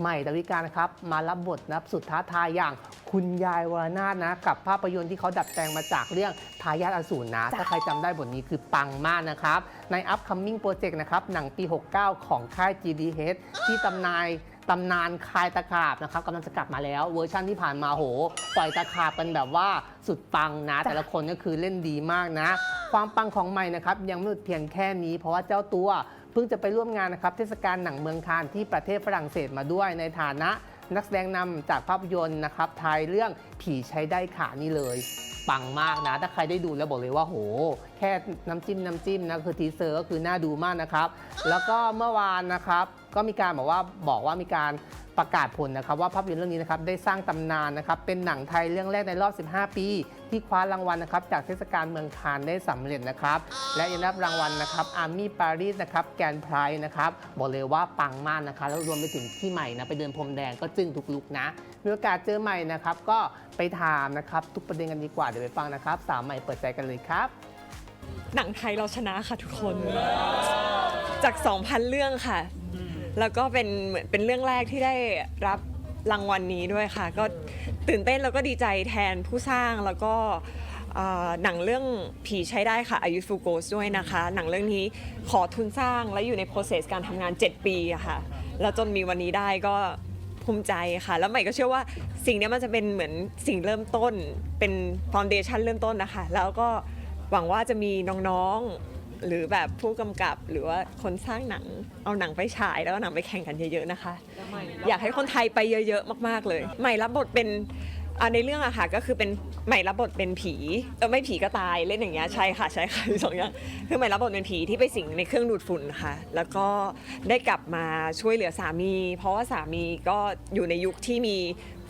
ใหม่ดาวิกานะครับมารับบทนะครับสุดท้าทายอย่างคุณยายวรนาถนะกับภาพยนตร์ที่เขาดัดแปลงมาจากเรื่องทายาทอสูรนะ ถ้าใครจำได้บทนี้คือปังมากนะครับ ใน upcoming project นะครับหนังปี 69 ของค่าย GDH ที่ตำนายตำนานคายตะขาบนะครับกำลังจะกลับมาแล้วเวอร์ชั่นที่ผ่านมาโหปล่อยตะขาบกันแบบว่าสุดปังนะ แต่ละคนก็คือเล่นดีมากนะ ความปังของใหม่นะครับยังไม่หยุดเพียงแค่นี้ เพราะว่าเจ้าตัว เพิ่งจะไปร่วมงานนะครับเทศกาลหนังเมืองคานที่ประเทศฝรั่งเศสมาด้วยในฐานะนักแสดงนำจากภาพยนตร์นะครับไทยเรื่องผีใช้ได้ขานี่เลย ปังมากนะ ถ้าใครได้ดูแล้วบอกเลยว่าโห แค่น้ำจิ้มน้ำจิ้มนะคือทีเซอร์ก็คือน่าดูมากนะครับ แล้วก็เมื่อวานนะครับ ก็มีการบอกว่าบอกว่ามีการ ประกาศผลนะครับว่าภาพยนตร์เรื่องนี้นะครับได้สร้างตำนานนะครับเป็นหนังไทยเรื่องแรกในรอบ 15 ปี ที่คว้ารางวัลนะครับจากเทศกาลเมืองคานได้สำเร็จนะครับและยังได้รับรางวัลนะครับอาร์มี่ปารีสนะครับแกนไพร์นะครับบอกเลยว่าปังมากนะครับแล้วรวมไปถึงที่ใหม่นะไปเดินพรมแดงก็จึ้งทุกลุกนะมีโอกาสเจอใหม่นะครับก็ไปถามนะครับทุกประเด็นกันดีกว่าเดี๋ยวไปฟังนะครับสาวใหม่เปิดใจกันเลยครับหนังไทยเราชนะค่ะทุกคน จาก 2,000 เรื่องค่ะ แล้วก็เป็นเหมือนเป็นเรื่องแรกที่ได้รับรางวัลนี้ด้วยค่ะ ก็ตื่นเต้นแล้วก็ดีใจแทนผู้สร้างแล้วก็เอ่อหนังเรื่องผีใช้ได้ค่ะอายุฟูโกสด้วยนะคะ หนังเรื่องนี้ขอทุนสร้างและอยู่ใน process การทำงาน 7 ปีอะค่ะ แล้วจนมีวันนี้ได้ก็ภูมิใจค่ะ แล้วใหม่ก็เชื่อว่าสิ่งเนี้ยมันจะเป็นเหมือนสิ่งเริ่มต้นเป็นฟ u n เดชันเริ่มต้นนะคะ แล้วก็หวังว่าจะมีน้องๆ หรือแบบผู้กำกับหรือว่าคนสร้างหนังเอาหนังไปฉายแล้วก็หนังไปแข่งกันเยอะๆนะคะ อยากให้คนไทยไปเยอะๆมากๆเลย ใหม่รับบทเป็น อ่าในเรื่องอะค่ะก็คือเป็นใหม่รับบทเป็นผีเออไม่ผีก็ตายเล่นอย่างเงี้ยใช่ค่ะใช่ค่ะสองอย่างคือใหม่รับบทเป็นผีที่ไปสิงในเครื่องดูดฝุ่นค่ะ แล้วก็ได้กลับมาช่วยเหลือสามี เพราะว่าสามีก็อยู่ในยุคที่มี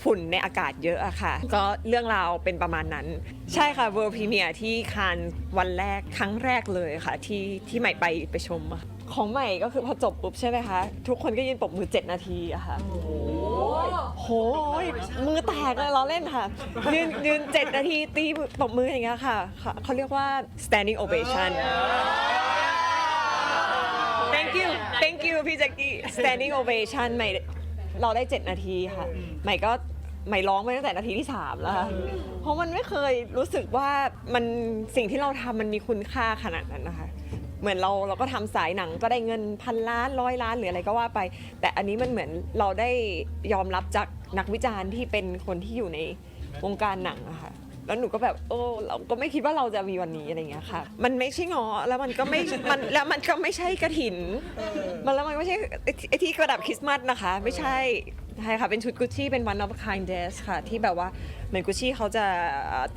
ฝุ่นในอากาศเยอะอะค่ะ ก็เรื่องราวเป็นประมาณนั้น ใช่ค่ะเวิร์พรีเมียที่คานวันแรกครั้งแรกเลยค่ะที่ที่ใหม่ไปไปชมอะของใหม่ก็คือพอจบปุ๊บใช่ไหมคะทุกคนก็ยืนปรบมือ 7 นาทีอะค่ะ โหยมือแตกเลยเราเล่นค่ะ ยืนยืนเจ็ดนาทีตีปรบมืออย่างเงี้ยค่ะเขาเขาเรียกว่า standing ovation thank you thank you พี่แจ็คกี้ standing ovation ใหม่เราได้ 7 นาทีค่ะ ใหม่ก็ใหม่ร้องไปตั้งแต่นาทีที่ 3 แล้วค่ะ เพราะมันไม่เคยรู้สึกว่ามันสิ่งที่เราทำมันมีคุณค่าขนาดนั้นนะคะ เหมือนเราเราก็ทำสายหนังก็ได้เงินพันล้านร้อยล้านหรืออะไรก็ว่าไป แต่อันนี้มันเหมือนเราได้ยอมรับจากนักวิจารณ์ที่เป็นคนที่อยู่ในวงการหนังอะค่ะแล้วหนูก็แบบโอ้เราก็ไม่คิดว่าเราจะมีวันนี้อะไรเงี้ยค่ะ มันไม่ใช่งอแล้วมันก็ไม่มันแล้วมันก็ไม่ใช่กระถินมันแล้วมันไม่ใช่ไอที่กระดับคริสต์มาสนะคะ ไม่ใช่ ใช่ค่ะ เป็นชุดกุชชี่เป็น one of a kind dress ค่ะ ที่แบบว่าเหมือนกุชชี่เขาจะ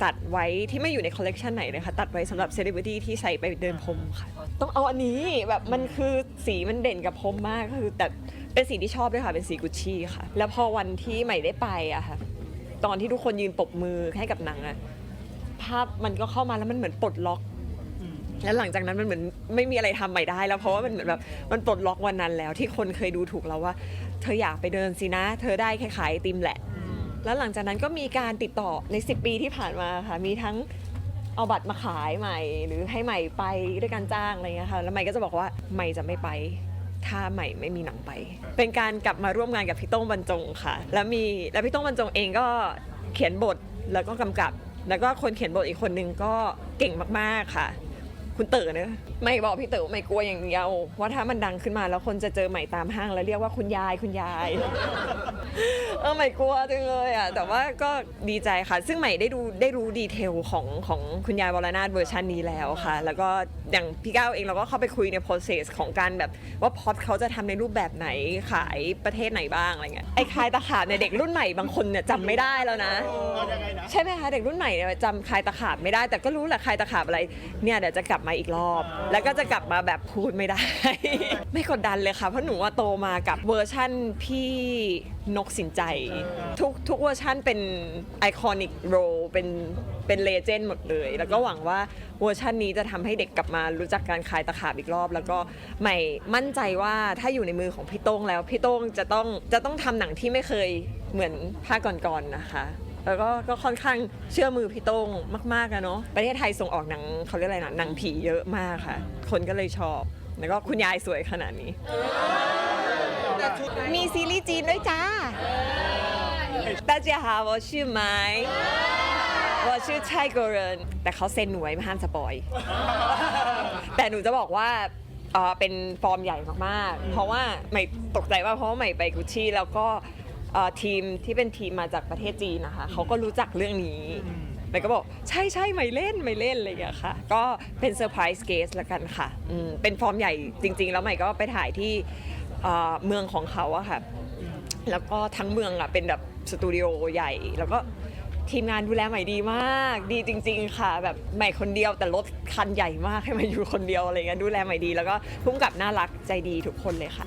ตัดไว้ที่ไม่อยู่ในคอลเลกชันไหนเลยค่ะ ตัดไว้สำหรับเซเลบริตี้ที่ใส่ไปเดินพรมค่ะ ต้องเอาอันนี้แบบมันคือสีมันเด่นกับพรมมากคือแต่เป็นสีที่ชอบด้วยค่ะ เป็นสีกุชชี่ค่ะ แล้วพอวันที่ใหม่ได้ไปอะค่ะ ตอนที่ทุกคนยืนปรบมือให้กับหนังอะภาพมันก็เข้ามาแล้วมันเหมือนปลดล็อก แล้วหลังจากนั้นมันเหมือนไม่มีอะไรทำใหม่ได้แล้วเพราะว่ามันเหมือนแบบมันปลดล็อกวันนั้นแล้ว ที่คนเคยดูถูกเราว่า เธออยากไปเดินสินะ เธอได้แค่ขายติมแหละ แล้วหลังจากนั้นก็มีการติดต่อใน 10 ปีที่ผ่านมาค่ะมีทั้งเอาบัตรมาขายใหม่ หรือให้ใหม่ไปด้วยการจ้างอะไรเงี้ยค่ะแล้วใหม่ก็จะบอกว่าใหม่จะไม่ไป ถ้าใหม่ไม่มีหนังไป เป็นการกลับมาร่วมงานกับพี่ต้งบรรจงค่ะ แล้วมีแล้วพี่ต้งบรรจงเองก็เขียนบทแล้วก็กำกับ แล้วก็คนเขียนบทอีกคนนึงก็เก่งมากๆค่ะ คุณเต๋อเนอะไม่บอกพี่เต๋อไม่กลัวอย่างเดียวว่าถ้ามันดังขึ้นมาแล้วคนจะเจอใหม่ตามห้างแล้วเรียกว่าคุณยายคุณยาย เออใหม่กลัวจังเลยอะแต่ว่าก็ดีใจค่ะ ซึ่งใหม่ได้ดูได้รู้ดีเทลของของคุณยายวรนาถเวอร์ชันนี้แล้วค่ะ แล้วก็อย่างพี่ก้าวเองเราก็เข้าไปคุยใน process ของการแบบว่าพอดเขาจะทำในรูปแบบไหนขายประเทศไหนบ้างอะไรเงี้ยไอ้คลายตะขาบเนี่ยเด็กรุ่นใหม่บางคนเนี่ยจำไม่ได้แล้วนะ ใช่ไหมคะเด็กรุ่นใหม่เนี่ยจำคลายตะขาบไม่ได้แต่ก็รู้แหละคลายตะขาบอะไรเนี่ยเดี๋ยวจะกลับมาอีกรอบ แล้วก็จะกลับมาแบบพูดไม่ได้ ไม่กดดันเลยค่ะเพราะหนูว่าโตมากับเวอร์ชั่นพี่นกสินใจ ทุกทุกเวอร์ชั่นเป็นไอคอนิกโรเป็นเป็นเลเจนด์หมดเลย แล้วก็หวังว่าเวอร์ชันนี้จะทำให้เด็กกลับมารู้จักการคลายตะขาบอีกรอบ แล้วก็ใหม่มั่นใจว่าถ้าอยู่ในมือของพี่โต้งแล้วพี่โต้งจะต้องจะต้องทำหนังที่ไม่เคยเหมือนภาคก่อนๆนะคะ แล้วก็ก็ค่อนข้างเชื่อมือพี่โต้งมากๆอะเนาะประเทศไทยส่งออกหนังเขาเรียกอะไรนะหนังผีเยอะมากค่ะ คนก็เลยชอบ แล้วก็คุณยายสวยขนาดนี้ แต่ มีซีรีส์จีนด้วยจ้า大家好我是ไม้我是泰国人แต่เขาเซ็นหนูไว้ห้ามสปอย แต่หนูจะบอกว่าเอ่อเป็นฟอร์มใหญ่มากๆ เพราะว่าใหม่ตกใจว่าเพราะว่าใหม่ไปกุชชี่แล้วก็ เอ่อทีมที่เป็นทีมมาจากประเทศจีนนะคะเขาก็รู้จักเรื่องนี้ใหม่ก็บอกใช่ใช่ใหม่เล่นใหม่เล่นอะไรอย่างเงี้ยค่ะ ก็เป็นเซอร์ไพรส์เกสละกันค่ะอืมเป็นฟอร์มใหญ่จริง ๆ แล้วใหม่ก็ไปถ่ายที่เอ่อเมืองของเขาอะค่ะ แล้วก็ทั้งเมืองอะเป็นแบบสตูดิโอใหญ่ แล้วก็ทีมงานดูแลใหม่ดีมาก ดีจริง ๆ ค่ะ แบบใหม่คนเดียวแต่รถคันใหญ่มากให้มาอยู่คนเดียวอะไรเงี้ยดูแลใหม่ดี แล้วก็พุ่มกับน่ารักใจดีทุกคนเลยค่ะ